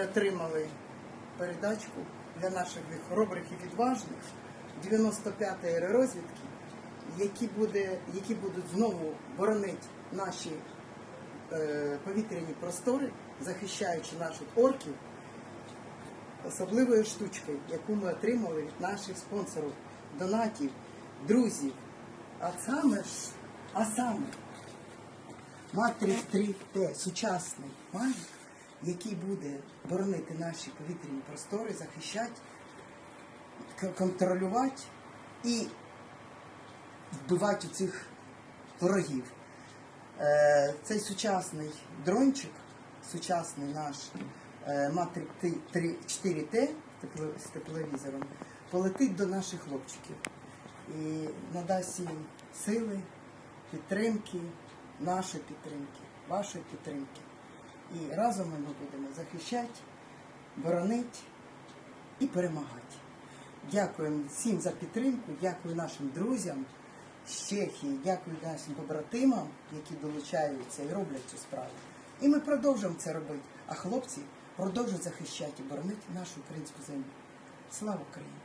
ми отримали передачку для наших хоробрих і відважних 95-ї аеророзвідки, які, буде, які будуть знову боронити наші е, повітряні простори, захищаючи наших орків особливою штучкою, яку ми отримали від наших спонсорів, донатів, друзів. А саме ж, а саме Матрix 3T, сучасний Mavic, який буде боронити наші повітряні простори, захищати, контролювати і вбивати цих ворогів. Е, Цей сучасний дрончик, сучасний наш е, Matrix 4T з з тепловізором, полетить до наших хлопчиків і надасть їм сили, підтримки, нашої підтримки, вашої підтримки. І разом ми будемо захищати, боронити і перемагати. Дякуємо всім за підтримку, дякую нашим друзям з Чехії, дякую нашим побратимам, які долучаються і роблять цю справу. І ми продовжуємо це робити. А хлопці продовжують захищати і боронити нашу українську землю. Слава Україні!